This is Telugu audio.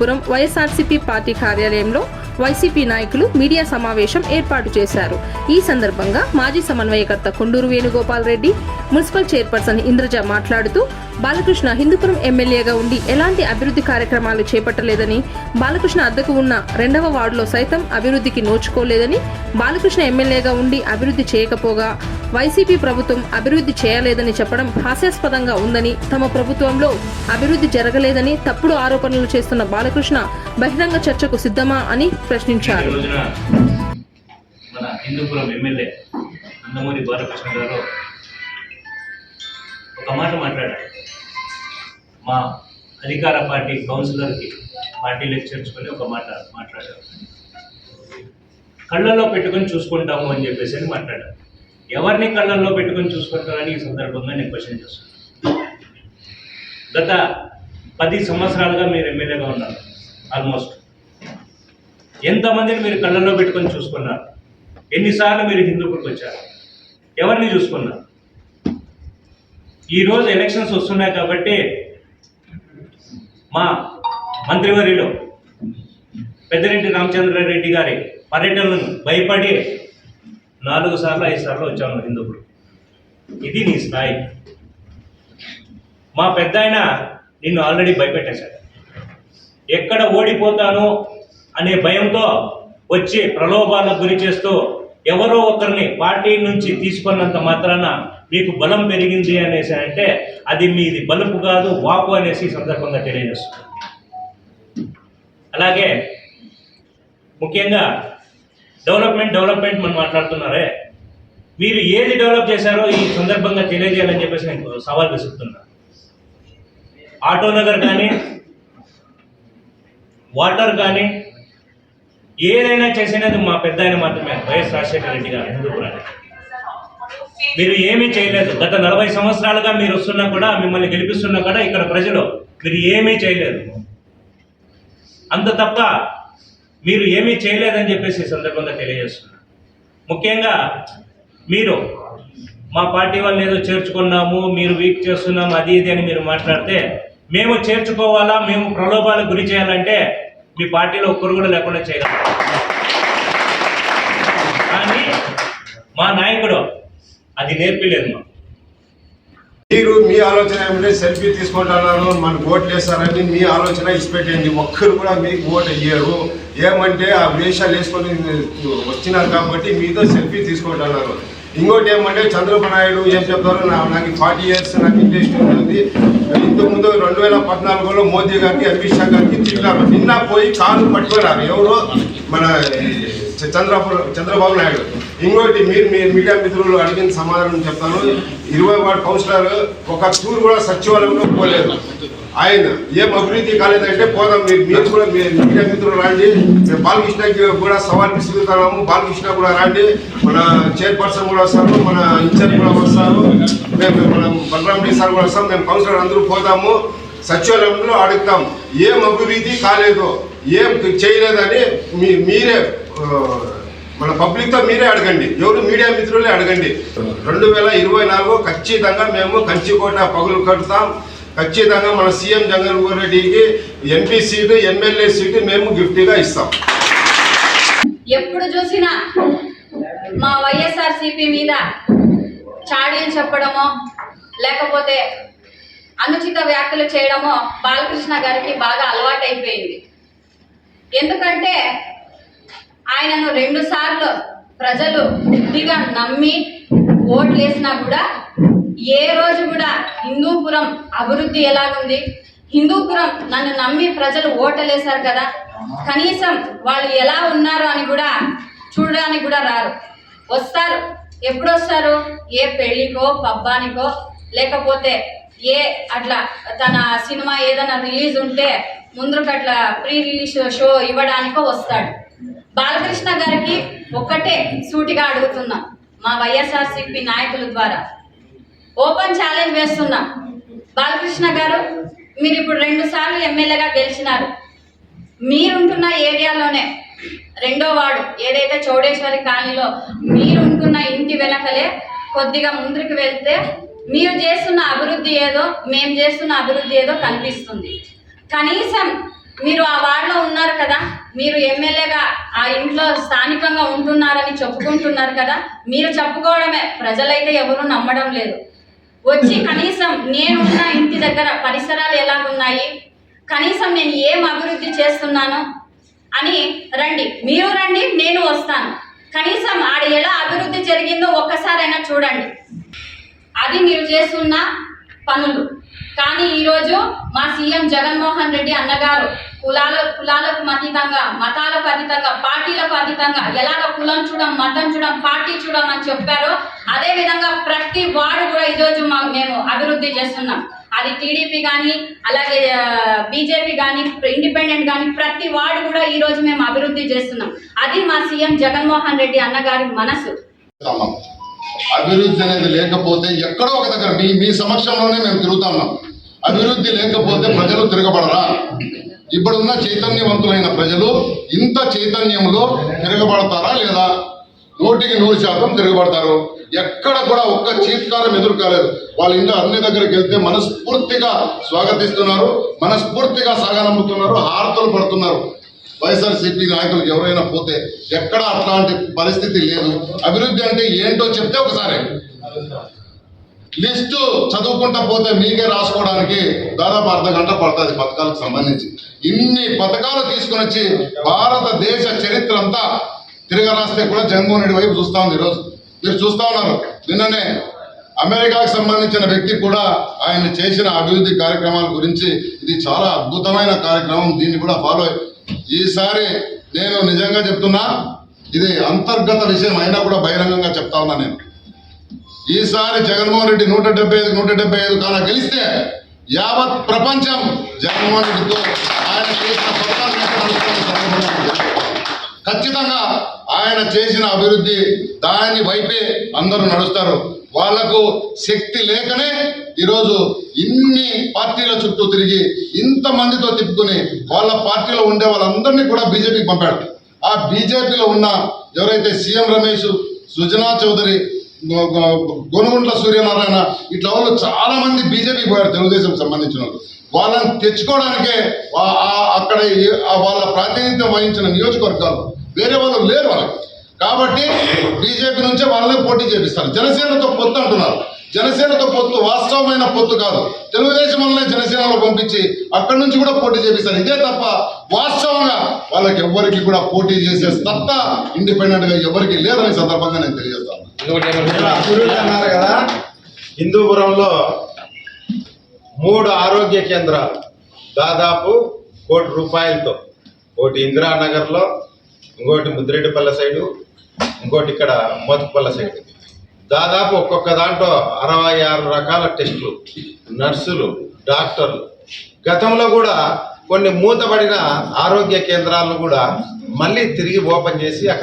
పురం వైఎస్ఆర్సీపీ పార్టీ కార్యాలయంలో వైసీపీ నాయకులు మీడియా సమావేశం ఏర్పాటు చేశారు. ఈ సందర్భంగా మాజీ సమన్వయకర్త కొండూరు వేణుగోపాల్ రెడ్డి మున్సిపల్ చైర్పర్సన్ ఇంద్రజ మాట్లాడుతూ బాలకృష్ణ హిందూపురం ఎమ్మెల్యేగా ఉండి ఎలాంటి అభివృద్ధి కార్యక్రమాలు చేపట్టలేదని బాలకృష్ణ అద్దెకు ఉన్న రెండవ వార్డులో సైతం అభివృద్ధికి నోచుకోలేదని బాలకృష్ణ ఎమ్మెల్యేగా ఉండి అభివృద్ధి చేయకపోగా వైసీపీ ప్రభుత్వం అభివృద్ధి చేయలేదని చెప్పడం హాస్యాస్పదంగా ఉందని తమ ప్రభుత్వంలో అభివృద్ధి జరగలేదని తప్పుడు ఆరోపణలు చేస్తున్న బాలకృష్ణ బహిరంగ చర్చకు సిద్ధమా అని ప్రశ్నించారు. మన హిందూపురం ఎమ్మెల్యే నందమూరి బాలకృష్ణ గారు ఒక మాట మాట్లాడారు. మా అధికార పార్టీ కౌన్సిలర్కి పార్టీ చేర్చుకొని ఒక మాట మాట్లాడారు. కళ్ళల్లో పెట్టుకొని చూసుకుంటాము అని చెప్పేసి అని మాట్లాడారు. ఎవరిని కళ్ళల్లో పెట్టుకొని చూసుకుంటారని ఈ సందర్భంగా నేను క్వశ్చన్ చేస్తున్నాను గత పది సంవత్సరాలుగా మీరు ఎమ్మెల్యేగా ఉన్నారు ఆల్మోస్ట్. ఎంతమందిని మీరు కళ్ళల్లో పెట్టుకొని చూసుకున్నారు? ఎన్నిసార్లు మీరు హిందూపుడికి వచ్చారు? ఎవరిని చూసుకున్నారు? ఈరోజు ఎలక్షన్స్ వస్తున్నాయి కాబట్టి మా మంత్రివర్యులు పెద్దిరెడ్డి రామచంద్రారెడ్డి గారి పర్యటనను భయపడి నాలుగు సార్లు ఐదు సార్లు వచ్చాము హిందూపురు. ఇది నీ స్థాయి. మా పెద్ద ఆయన నిన్ను ఆల్రెడీ భయపెట్టేశాడు. ఎక్కడ ఓడిపోతాను అనే భయంతో వచ్చి ప్రలోభాలకు గురి చేస్తూ ఎవరో ఒకరిని పార్టీ నుంచి తీసుకున్నంత మాత్రాన మీకు బలం పెరిగింది అనేసి అంటే అది మీది బలుపు కాదు వాపు అనేసి సందర్భంగా తెలియజేస్తుంది అలాగే ముఖ్యంగా డెవలప్మెంట్ డెవలప్మెంట్ మనం మాట్లాడుతున్నారే? మీరు ఏది డెవలప్ చేశారో ఈ సందర్భంగా తెలియజేయాలని చెప్పేసి నేను సవాల్ విసురుతున్నా. ఆటో నగర్ కానీ వాటర్ కానీ ఏదైనా చేసినది మా పెద్ద ఆయన మాత్రమే వైఎస్ రాజశేఖర రెడ్డి గారు హిందూపురానికి. మీరు ఏమీ చేయలేదు. గత నలభై సంవత్సరాలుగా మీరు వస్తున్నా కూడా మిమ్మల్ని గెలిపిస్తున్నా కూడా ఇక్కడ ప్రజలు మీరు ఏమీ చేయలేదు. అంత తప్ప మీరు ఏమీ చేయలేదని చెప్పేసి ఈ సందర్భంగా తెలియజేస్తున్నా. ముఖ్యంగా మీరు మా పార్టీ వాళ్ళని ఏదో చేర్చుకున్నాము మీరు వీక్ చేస్తున్నాము అది ఇది అని మీరు మాట్లాడితే మేము చేర్చుకోవాలా మేము ప్రలోభాలకు గురి చేయాలంటే మీ పార్టీలో ఒక్కరు కూడా లేకుండా చేయగలం. కానీ మా నాయకుడు అది నేర్పలేదు మాకు. మీరు మీ ఆలోచన ఏమంటే సెల్ఫీ తీసుకుంటున్నారు మనకు ఓట్లు వేస్తారని మీ ఆలోచన ఇచ్చిపెట్టేయండి ఒక్కరు కూడా మీకు ఓటు అయ్యారు ఏమంటే ఆ వేషాలు వేసుకొని వచ్చినారు కాబట్టి మీతో సెల్ఫీ తీసుకుంటున్నారు ఇంకోటి ఏమంటే చంద్రబాబు నాయుడు ఏం చెప్తారు నాకు ఫార్టీ ఇయర్స్ నాకు ఇంట్రెస్ట్ ఉంటుంది. ఇంతకుముందు రెండు వేల పద్నాలుగులో మోదీ గారికి అమిత్ షా గారికి తిట్టారు నిన్న పోయి కాలు పట్టుకున్నారు. ఎవరు? మన చంద్రబాబు చంద్రబాబు నాయుడు. ఇంకోటి మీరు మీ మీడియా మిత్రులు అడిగిన సమాధానం చెప్తాను. ఇరవై వార్డు కౌన్సిలర్ ఒక టూర్ కూడా సచివాలయంలో పోలేదు. ఆయన ఏం అభివృద్ధి కాలేదంటే పోదాం మీరు మీరు కూడా మీ మీడియా మిత్రులు రాండి. మేము బాలకృష్ణకి కూడా సవాల్ విసుగుతున్నాము. బాలకృష్ణ కూడా రాండి. మన చైర్పర్సన్ కూడా వస్తారు మన ఇన్ఛార్జ్ కూడా వస్తారు. మేము మన బలరామరెడ్డి సార్ కూడా వస్తాం మేము కౌన్సిలర్ అందరూ పోతాము సచివాలయంలో అడుగుతాం ఏం అభివృద్ధి కాలేదు ఏం చేయలేదని మీ మీరే మన పబ్లిక్తో మీరే అడగండి. ఎవరు మీడియా మిత్రులే అడగండి. రెండు వేల ఇరవై నాలుగు ఖచ్చితంగా మేము కంచికోట పగులు కడతాం. ఖచ్చితంగా మన సీఎం జగన్మోహన్ రెడ్డికి ఎంపీ సీటు ఎమ్మెల్యే సీటు మేము గిఫ్ట్గా ఇస్తాం. ఎప్పుడు చూసినా మా వైఎస్ఆర్ సిపి మీద చాడీలు చెప్పడమో లేకపోతే అనుచిత వ్యాఖ్యలు చేయడమో బాలకృష్ణ గారికి బాగా అలవాటైపోయింది. ఎందుకంటే ఆయనను రెండు సార్లు ప్రజలు బుద్ధిగా నమ్మి ఓట్లు వేసినా కూడా ఏ రోజు కూడా హిందూపురం అభివృద్ధి ఎలాగుంది? హిందూపురం నన్ను నమ్మి ప్రజలు ఓటలేశారు కదా. కనీసం వాళ్ళు ఎలా ఉన్నారు అని కూడా చూడడానికి కూడా రారు. వస్తారు. ఎప్పుడు వస్తారు ఏ పెళ్ళికో పబ్బానికో లేకపోతే ఏ అట్లా తన సినిమా ఏదైనా రిలీజ్ ఉంటే ముందుకు అట్లా ప్రీ రిలీజ్ షో ఇవ్వడానికో వస్తాడు. బాలకృష్ణ గారికి ఒక్కటే సూటిగా అడుగుతున్నాం మా వైఎస్ఆర్సీపీ నాయకుల ద్వారా. ఓపెన్ ఛాలెంజ్ వేస్తున్నా బాలకృష్ణ గారు మీరు ఇప్పుడు రెండు సార్లు ఎమ్మెల్యేగా గెలిచినారు. మీరుంటున్న ఏరియాలోనే రెండో వార్డు ఏదైతే చౌడేశ్వరి కాలనీలో మీరుంటున్న ఇంటి వెనకలే కొద్దిగా ముందుకు వెళ్తే మీరు చేస్తున్న అభివృద్ధి ఏదో మేము చేస్తున్న అభివృద్ధి ఏదో కనిపిస్తుంది కనీసం మీరు ఆ వార్డులో ఉన్నారు కదా మీరు ఎమ్మెల్యేగా ఆ ఇంట్లో స్థానికంగా ఉంటున్నారని చెప్పుకుంటున్నారు కదా మీరు చెప్పుకోవడమే. ప్రజలైతే ఎవరు నమ్మడం లేదు. వచ్చి కనీసం నేనున్న ఇంటి దగ్గర పరిసరాలు ఎలాగున్నాయి కనీసం నేను ఏం అభివృద్ధి చేస్తున్నాను అని రండి. మీరు రండి నేను వస్తాను. కనీసం ఆడ ఎలా అభివృద్ధి జరిగిందో ఒక్కసారైనా చూడండి. అది మీరు చేస్తున్న పనులు. కానీ ఈరోజు మా సీఎం జగన్మోహన్ రెడ్డి అన్నగారు కులాల కులాలకు అతీతంగా మతాలకు అతీతంగా పార్టీలకు అతీతంగా ఎలాగ కులం చూడం మతం చూడం పార్టీ చూడం అని చెప్పారో అదే విధంగా ప్రతి వార్డు కూడా ఈరోజు మాకు మేము అభివృద్ధి చేస్తున్నాం. అది టీడీపీ కానీ అలాగే బీజేపీ కానీ ఇండిపెండెంట్ కానీ ప్రతి వార్డు కూడా ఈ రోజు మేము అభివృద్ధి చేస్తున్నాం. అది మా సీఎం జగన్మోహన్ రెడ్డి అన్నగారి మనసు. అభివృద్ధి అనేది లేకపోతే ఎక్కడో ఒక దగ్గర మీ మీ సమక్షంలోనే మేము తిరుగుతా ఉన్నాం. అభివృద్ధి లేకపోతే ప్రజలు తిరగబడరా? ఇప్పుడున్న చైతన్యవంతులైన ప్రజలు ఇంత చైతన్యంలో తిరగబడతారా లేదా? నూటికి నూరు శాతం తిరగబడతారు. ఎక్కడ కూడా ఒక్క చీత్కారం ఎదురు కాలేదు. వాళ్ళ ఇంట్లో అన్ని దగ్గరికి వెళ్తే మనస్ఫూర్తిగా స్వాగతిస్తున్నారు మనస్ఫూర్తిగా సాగనమ్ముతున్నారు హారతలు పడుతున్నారు. వైఎస్ఆర్సీపీ నాయకులకు ఎవరైనా పోతే ఎక్కడ అట్లాంటి పరిస్థితి లేదు. అభివృద్ధి అంటే ఏంటో చెప్తే ఒకసారి. లిస్టు చదువుకుంటా పోతే మీకే రాసుకోవడానికి దాదాపు అర్ధ గంట పడుతుంది పథకాలకు సంబంధించి. ఇన్ని పథకాలు తీసుకుని వచ్చి భారతదేశ చరిత్ర అంతా తిరగరాస్తే కూడా జగన్మోహన్ రెడ్డి వైపు చూస్తా ఉంది ఈరోజు. మీరు చూస్తా ఉన్నారు. నిన్ననే అమెరికాకు సంబంధించిన వ్యక్తి కూడా ఆయన చేసిన అభివృద్ధి కార్యక్రమాల గురించి ఇది చాలా అద్భుతమైన కార్యక్రమం. దీన్ని కూడా ఫాలో ఈసారి నేను నిజంగా చెప్తున్నా ఇది అంతర్గత విషయం అయినా కూడా బహిరంగంగా చెప్తా ఉన్నా నేను. ఈసారి జగన్మోహన్ రెడ్డి నూట డెబ్బై ఐదు నూట డెబ్బై ఐదు కాన గెలిస్తే యావత్ ప్రపంచం జగన్మోహన్ రెడ్డితో ఆయన చేసిన ఖచ్చితంగా ఆయన చేసిన అభివృద్ధి దాని వైపే అందరూ నడుస్తారు. వాళ్ళకు శక్తి లేకనే ఈరోజు ఇన్ని పార్టీల చుట్టూ తిరిగి ఇంత మందితో తిప్పుకుని వాళ్ళ పార్టీలో ఉండే వాళ్ళందరినీ కూడా బీజేపీకి పంపాడు. ఆ బీజేపీలో ఉన్న ఎవరైతే సీఎం రమేష్ సుజనా చౌదరి గొనుగుంట్ల సూర్యనారాయణ ఇట్లా వాళ్ళు చాలా మంది బీజేపీకి పోయారు తెలుగుదేశం సంబంధించిన వాళ్ళు. వాళ్ళని తెచ్చుకోవడానికే అక్కడ వాళ్ళ ప్రాతినిధ్యం వహించిన నియోజకవర్గాలు వేరే వాళ్ళు లేరు వాళ్ళకి. కాబట్టి బీజేపీ నుంచే వాళ్ళని పోటీ చేపిస్తారు. జనసేనతో పొత్తు అంటున్నారు. జనసేనతో పొత్తు వాస్తవమైన పొత్తు కాదు. తెలుగుదేశం వల్లనే జనసేనలో పంపించి అక్కడి నుంచి కూడా పోటీ చేపిస్తారు. ఇదే తప్ప వాస్తవంగా వాళ్ళకి ఎవ్వరికి కూడా పోటీ చేసే సత్తా ఇండిపెండెంట్గా ఎవరికి లేదని సందర్భంగా నేను తెలియజేస్తాను అన్నారు కదా హిందూపురంలో మూడు ఆరోగ్య కేంద్రాలు దాదాపు కోటి రూపాయలతో. ఒకటి ఇందిరానగర్లో ఇంకోటి ముద్రెడ్డిపల్లె సైడు ఇంకోటి ఇక్కడ మోతుపల్లె సైడు. దాదాపు ఒక్కొక్క దాంట్లో అరవై ఆరు రకాల టెస్టులు నర్సులు డాక్టర్లు. గతంలో కూడా కొన్ని మూతబడిన ఆరోగ్య కేంద్రాలను కూడా మళ్ళీ తిరిగి ఓపెన్ చేసి అక్కడ